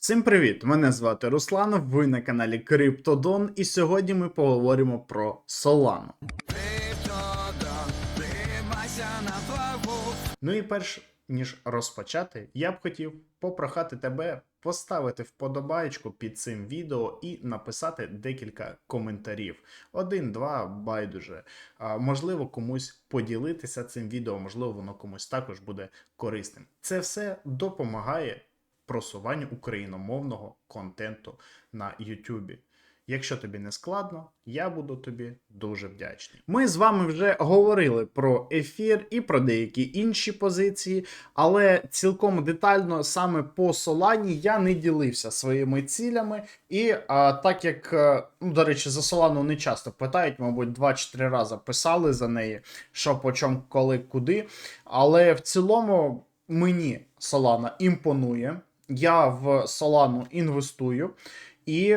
Всім привіт! Мене звати Руслан. Ви на каналі Криптодон, і сьогодні ми поговоримо про Solana. Ну і перш ніж розпочати, я б хотів попрохати тебе поставити вподобаєчку під цим відео і написати декілька коментарів. Один, два, байдуже. А, можливо, комусь поділитися цим відео, можливо, воно комусь також буде корисним. Це все допомагає просуванню україномовного контенту на Ютубі. Якщо тобі не складно, я буду тобі дуже вдячний. Ми з вами вже говорили про ефір і про деякі інші позиції, але цілком детально саме по Солані я не ділився своїми цілями. І а, так як, е, ну, до речі, за Солану не часто питають, мабуть, 2-4 рази писали за неї, що по чому, коли, куди. Але в цілому мені Солана імпонує. Я в Солану інвестую, і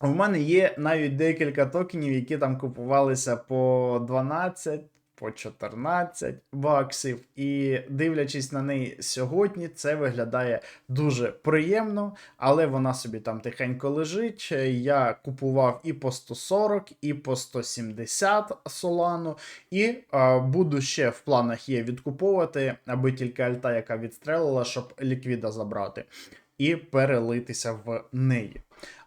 в мене є навіть декілька токенів, які там купувалися по 12, по 14 баксів. І дивлячись на неї сьогодні, це виглядає дуже приємно, але вона собі там тихенько лежить. Я купував і по 140, і по 170 солану, і е, буду ще в планах є відкуповувати, аби тільки альта, яка відстрелила, щоб ліквіда забрати, і перелитися в неї.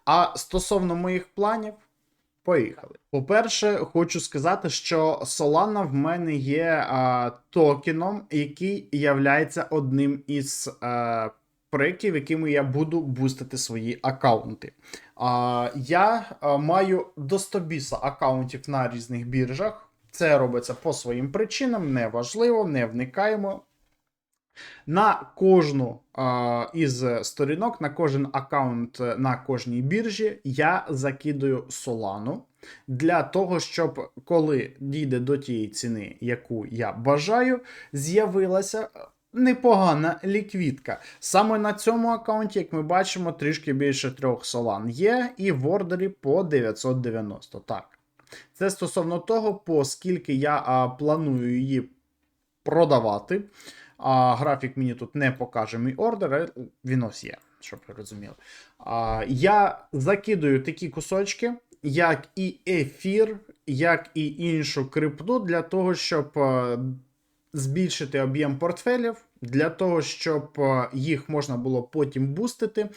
А стосовно моїх планів, поїхали. По-перше, хочу сказати, що Solana в мене є а, токеном, який являється одним із а, проєктів, якими я буду бустити свої аккаунти. А, я а, маю до 100 біса аккаунтів на різних біржах. Це робиться по своїм причинам, неважливо, не вникаємо. На кожну а, із сторінок, на кожен аккаунт е, на кожній біржі я закидую Солану для того, щоб коли дійде до тієї ціни, яку я бажаю, з'явилася непогана ліквідка. Саме на цьому аккаунті, як ми бачимо, трішки більше трьох солан є, і в ордері по 990. Так. Це стосовно того, по скільки я а, планую її продавати. А, Графік мені тут не покаже мій ордер, він ось є, щоб ви розуміли. А, Я закидую такі кусочки, як і ефір, як і іншу крипту, для того, щоб збільшити об'єм портфелів, для того, щоб їх можна було потім бустити.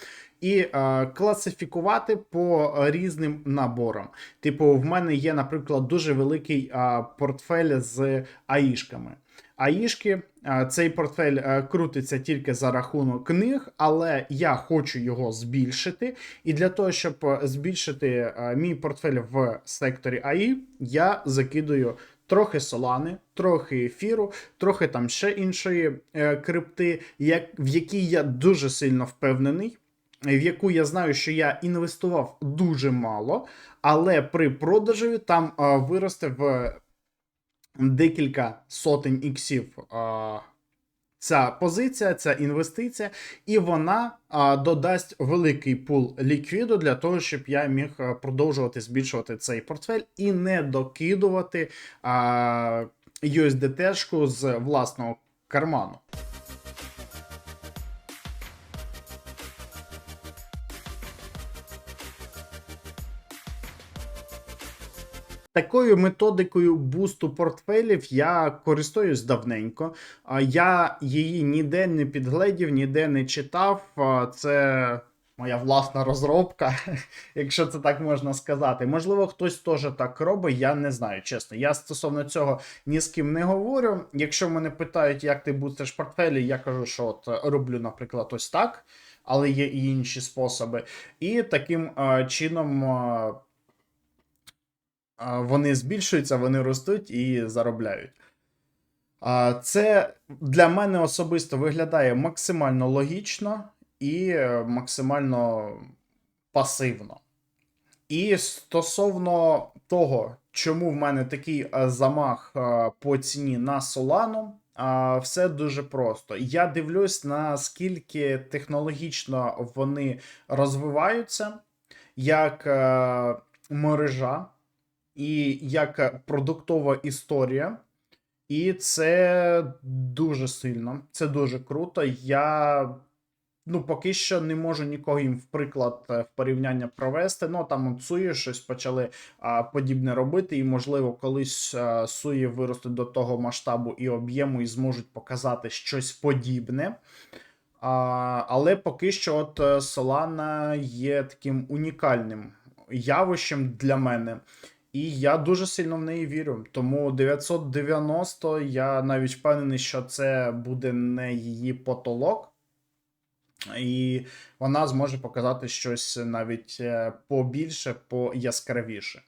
І е, класифікувати по різним наборам. Типу, в мене є, наприклад, дуже великий е, портфель з аїшками. Аїшки, е, цей портфель е, крутиться тільки за рахунок книг, але я хочу його збільшити. І для того, щоб е, збільшити е, мій портфель в секторі АІ, я закидую трохи солани, трохи ефіру, трохи там ще іншої е, крипти, в якій я дуже сильно впевнений. В яку я знаю, що я інвестував дуже мало, але при продажі там а, виросте в декілька сотень іксів а, ця позиція, ця інвестиція, і вона а, додасть великий пул ліквіду для того, щоб я міг продовжувати збільшувати цей портфель і не докидувати а, USDT-шку з власного карману. Такою методикою бусту портфелів я користуюсь давненько. Я її ніде не підгледів, ніде не читав. Це моя власна розробка, якщо це так можна сказати. Можливо, хтось теж так робить, я не знаю, чесно. Я стосовно цього ні з ким не говорю. Якщо мене питають, як ти бустиш портфелі, я кажу, що от роблю, наприклад, ось так. Але є і інші способи. І таким а, чином. Вони збільшуються, вони ростуть і заробляють. Це для мене особисто виглядає максимально логічно і е, максимально пасивно. І стосовно того, чому в мене такий е, замах е, по ціні на Solana, а, все дуже просто. Я дивлюсь, наскільки технологічно вони розвиваються, як мережа і як продуктова історія. І це дуже сильно, це дуже круто. Я Ну, поки що не можу нікого їм в приклад е, в порівняння провести. Ну там от суї щось почали а, подібне робити, і можливо, колись а, суї виростуть до того масштабу і об'єму, і зможуть показати щось подібне. А, але поки що, от е, Solana є таким унікальним явищем для мене. І я дуже сильно в неї вірю. Тому 990 я навіть впевнений, що це буде не її потолок. І вона зможе показати щось навіть е, побільше, пояскравіше.